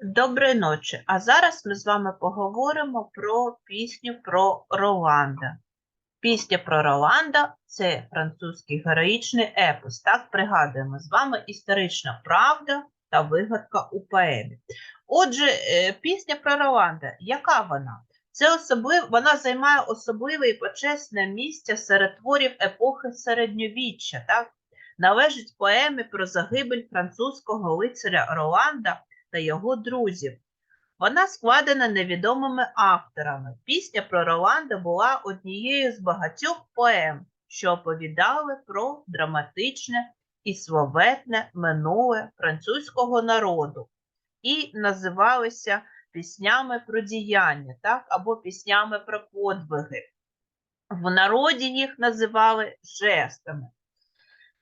Доброї ночі. А зараз ми з вами поговоримо про пісню про Роланда. Пісня про Роланда це французький героїчний епос. Так пригадуємо з вами історична правда та вигадка у поемі. Отже, е, пісня про Роланда, яка вона? Це особлив... Вона займає особливе і почесне місце серед творів епохи середньовіччя. Так? Належить поемі про загибель французького лицаря Роланда та його друзів. Вона складена невідомими авторами. Пісня про Роланда була однією з багатьох поем, що оповідали про драматичне і словетне минуле французького народу і називалися піснями про діяння, так, або піснями про подвиги. В народі їх називали жестами.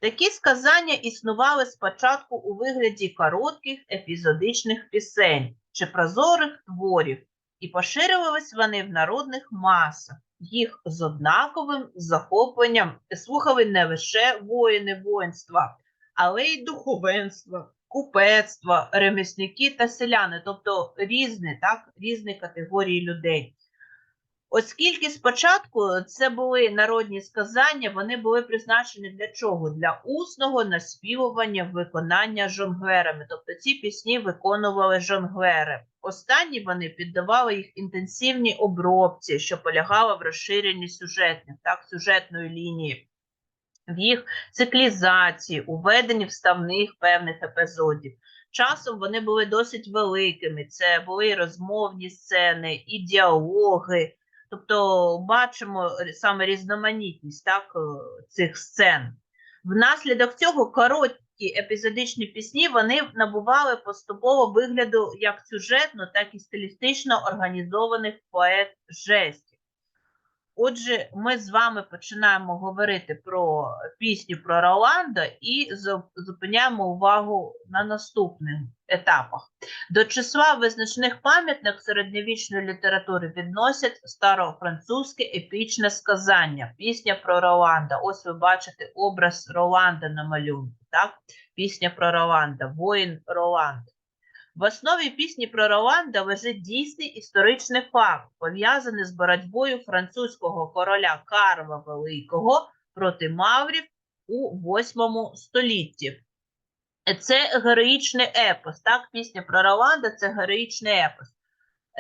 Такі сказання існували спочатку у вигляді коротких епізодичних пісень чи прозорих творів, і поширювались вони в народних масах. Їх з однаковим захопленням слухали не лише воїни воїнства, але й духовенство, купецтво, ремісники та селяни, тобто різні, так, різні категорії людей. Оскільки спочатку це були народні сказання, вони були призначені для чого? Для усного наспівування виконання жонглерами. Тобто ці пісні виконували жонглери. Останні вони піддавали їх інтенсивній обробці, що полягала в розширенні сюжетних, так, сюжетної лінії, в їх циклізації, у веденні вставних певних епізодів. Часом вони були досить великими. Це були розмовні сцени, і діалоги. Тобто бачимо саме різноманітність так, е, цих сцен. Внаслідок цього короткі епізодичні пісні вони набували поступово вигляду як сюжетно, так і стилістично організованих поет жестів. Отже, ми з вами починаємо говорити про пісню про Роланда і зупиняємо увагу на наступних етапах. До числа визначних пам'ятник середньовічної літератури відносять старофранцузьке епічне сказання, пісня про Роланда. Ось ви бачите образ Роланда на малюнку. так? Пісня про Роланда, воїн Роланд. В основі пісні про Роланда лежить дійсний історичний факт, пов'язаний з боротьбою французького короля Карла Великого проти Маврів у 8 столітті. Це героїчний епос. Так, пісня про Роланда це героїчний епос.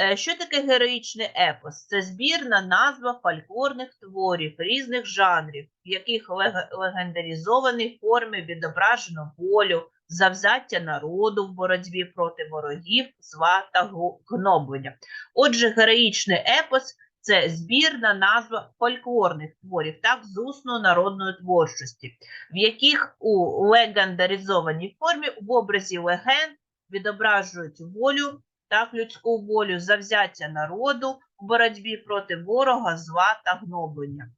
Е, що таке героїчний епос? Це збірна назва фольклорних творів різних жанрів, в яких легендаризованій формі відображено волю, завзяття народу в боротьбі проти ворогів, зла та гноблення. Отже, героїчний епос це збірна назва фольклорних творів, так, з усної народної творчості, в яких у легендаризованій формі в образі легенд відображують волю, так, людську волю, завзяття народу в боротьбі проти ворога, зла та гноблення.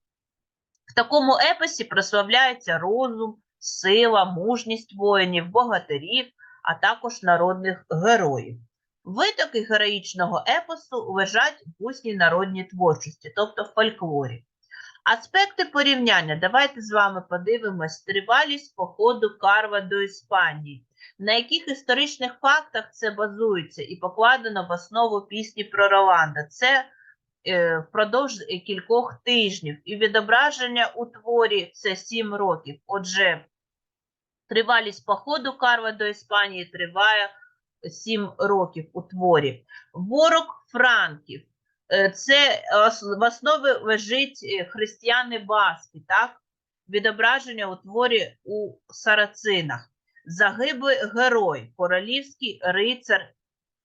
В такому епосі прославляється розум, сила, мужність воїнів, богатирів, а також народних героїв. Витоки героїчного епосу лежать в усній народній творчості, тобто в фольклорі. Аспекти порівняння. Давайте з вами подивимось тривалість походу Карва до Іспанії, на яких історичних фактах це базується і покладено в основу пісні про Роланда. Це впродовж кількох тижнів, і відображення у творі це 7 років. Отже, Тривалість походу Карва до Іспанії триває 7 років у творі. Ворог Франків. Е, це в основі лежить е, християни Баски, так? відображення у творі у Сарацинах. Загиблий герой, королівський рицар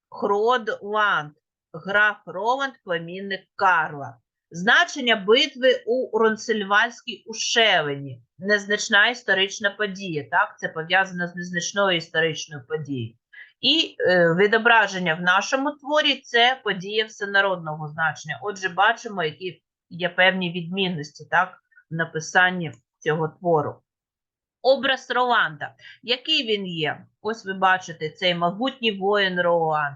Хрод Ланд, граф Роланд, племінник Карла. Значення битви у Ронсельвальській ущелині. Незначна історична подія. Так, це пов'язано з незначною історичною подією. І е, відображення в нашому творі це подія всенародного значення. Отже, бачимо, які є певні відмінності так, в написанні цього твору. Образ Роланда. Який він є? Ось ви бачите цей могутній воїн Роланд.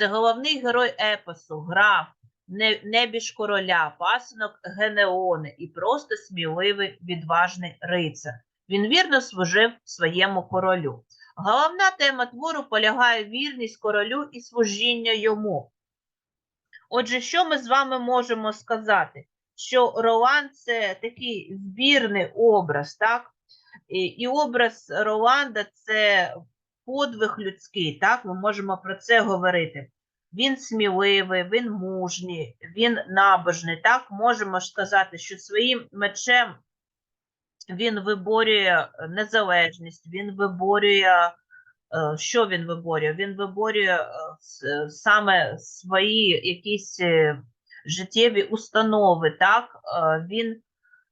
Це головний герой епосу, граф небіж короля, пасинок Генеони і просто сміливий відважний рицар. Він вірно служив своєму королю. Головна тема твору полягає вірність королю і служіння йому. Отже, що ми з вами можемо сказати? Що Роланд це такий збірний образ, так? І образ Роланда це подвиг людський, так? Ми можемо про це говорити. Він сміливий, він мужній, він набожний. Так, можемо сказати, що своїм мечем він виборює незалежність, він виборює. е, Що він виборює? Він виборює е, саме свої якісь е, життєві установи. Так, Е, він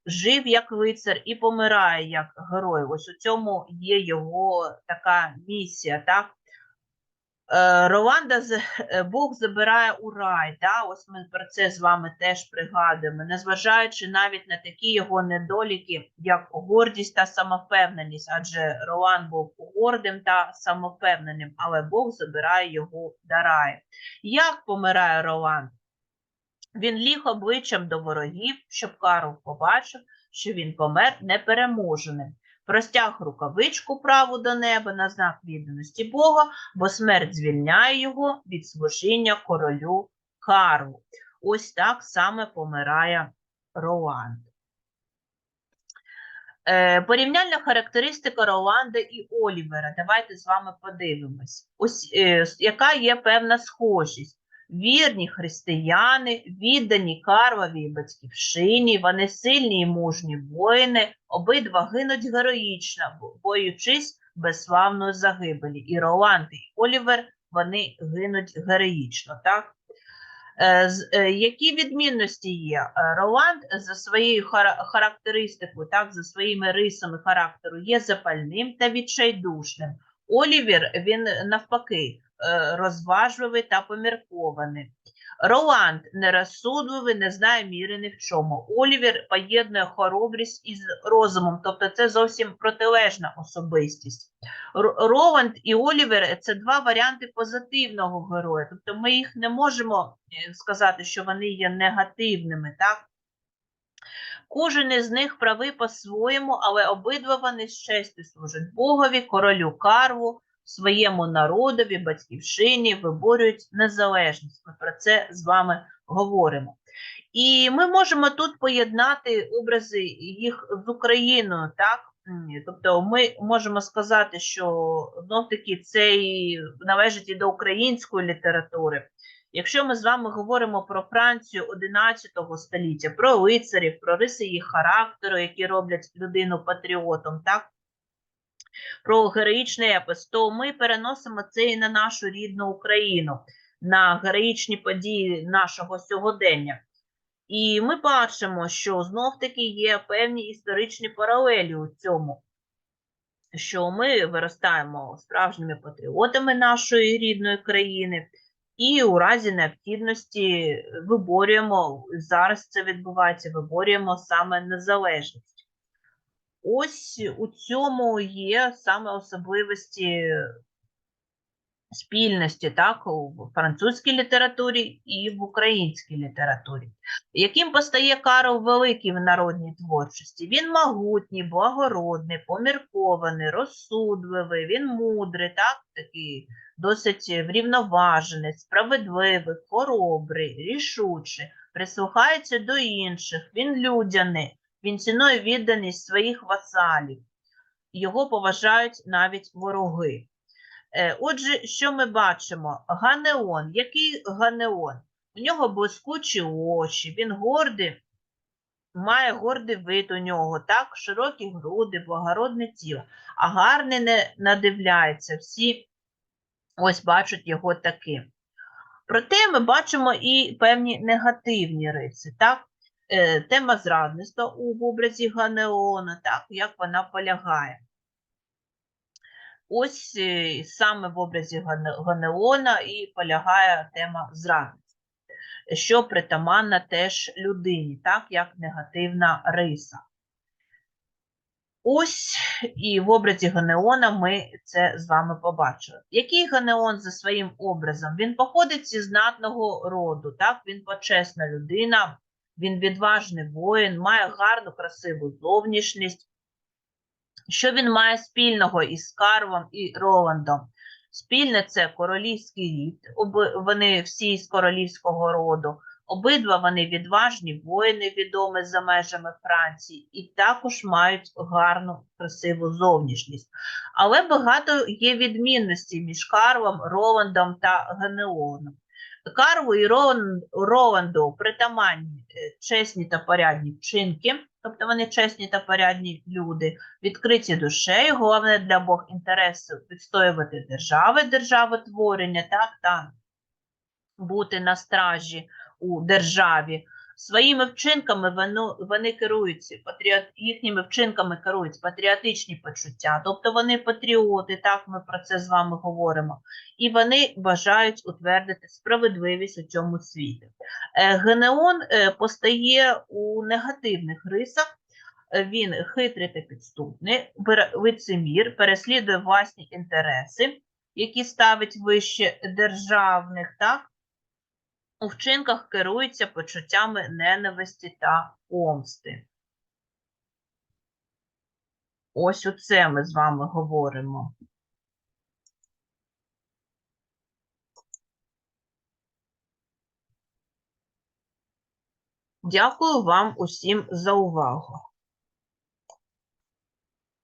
жив як лицар і помирає як герой. Ось у цьому є його така місія. Так? Е, Роланда е, Бог забирає у рай. Да? Ось ми про це з вами теж пригадуємо, незважаючи навіть на такі його недоліки, як гордість та самовпевненість, адже Роланд був гордим та самовпевненим, але Бог забирає його до раю. Як помирає Роланд? Він ліг обличчям до ворогів, щоб Карл побачив, що він помер непереможеним. Простяг рукавичку праву до неба на знак відданості Бога, бо смерть звільняє його від служіння королю Карлу. Ось так саме помирає Роланд. Е, порівняльна характеристика Роланда і Олівера. Давайте з вами подивимось. Ось е, яка є певна схожість. Вірні християни, віддані Карловій батьківщині, вони сильні і мужні воїни, обидва гинуть героїчно, боючись безславної загибелі. І Роланд, і Олівер вони гинуть героїчно. Так? Е, е, Які відмінності є? Е, Роланд за своєю характеристикою, так, за своїми рисами характеру, є запальним та відчайдушним. Олівер, він навпаки, розважливий та поміркований. Роланд нерозсудливий, не знає міри ні в чому. Олівер поєднує хоробрість із розумом, тобто це зовсім протилежна особистість. Роланд і Олівер це два варіанти позитивного героя. Тобто ми їх не можемо е, сказати, що вони є негативними, так? Кожен із них правий по-своєму, але обидва вони з честю служать Богові, королю Карву, своєму народові, батьківщині, виборюють незалежність. Ми про це з вами говоримо. І ми можемо тут поєднати образи їх з Україною, так? Тобто ми можемо сказати, що знов-таки це і належить і до української літератури. Якщо ми з вами говоримо про Францію 11 століття, про лицарів, про риси їх характеру, які роблять людину патріотом, так? Про героїчний епос, то ми переносимо це і на нашу рідну Україну, на героїчні події нашого сьогодення. І ми бачимо, що знов-таки є певні історичні паралелі у цьому, що ми виростаємо справжніми патріотами нашої рідної країни, і у разі необхідності виборюємо, зараз це відбувається, виборюємо саме незалежність. Ось у цьому є саме особливості спільності, так, у французькій літературі і в українській літературі. Яким постає Карл Великий в народній творчості? Він могутній, благородний, поміркований, розсудливий, він мудрий, так, такий досить врівноважений, справедливий, хоробрий, рішучий, прислухається до інших, він людяний, він цінує відданість своїх васалів. Його поважають навіть вороги. Е, Отже, що ми бачимо? Ганеон. Який Ганеон? У нього блискучі очі, він гордий, має гордий вид у нього, так, широкі груди, благородне тіло, а гарний не надивляється. Всі ось бачать його таким. Проте ми бачимо і певні негативні риси. Так? Е, Тема зрадництва у образі Ганеона, так, як вона полягає. Ось е, саме в образі Ганеона і полягає тема зрадництва, що притаманна теж людині, так як негативна риса. Ось і в образі Ганеона ми це з вами побачили. Який Ганеон за своїм образом? Він походить зі знатного роду, так? він почесна людина, він відважний воїн, має гарну, красиву зовнішність, Що він має спільного із Карвом і Роландом? Спільне це королівський рід, вони всі з королівського роду. Обидва вони відважні воїни, відомі за межами Франції, і також мають гарну, красиву зовнішність. Але багато є відмінностей між Карвом, Роландом та Генеоном. Карву і Ролан- Роланду притаманні е, чесні та порядні вчинки, тобто вони чесні та порядні люди, відкриті душею, головне для Бог інтересу відстоювати держави, державотворення, так, та бути на стражі у державі. Своїми вчинками вони, вони керуються, патріот, їхніми вчинками керують патріотичні почуття, тобто вони патріоти, так ми про це з вами говоримо, і вони бажають утвердити справедливість у цьому світі. Е, Генеон е, постає у негативних рисах, Е, він хитрий та підступний, лицемір, переслідує власні інтереси, які ставить вище державних, так? У вчинках керується почуттями ненависті та помсти. Ось оце ми з вами говоримо. Дякую вам усім за увагу.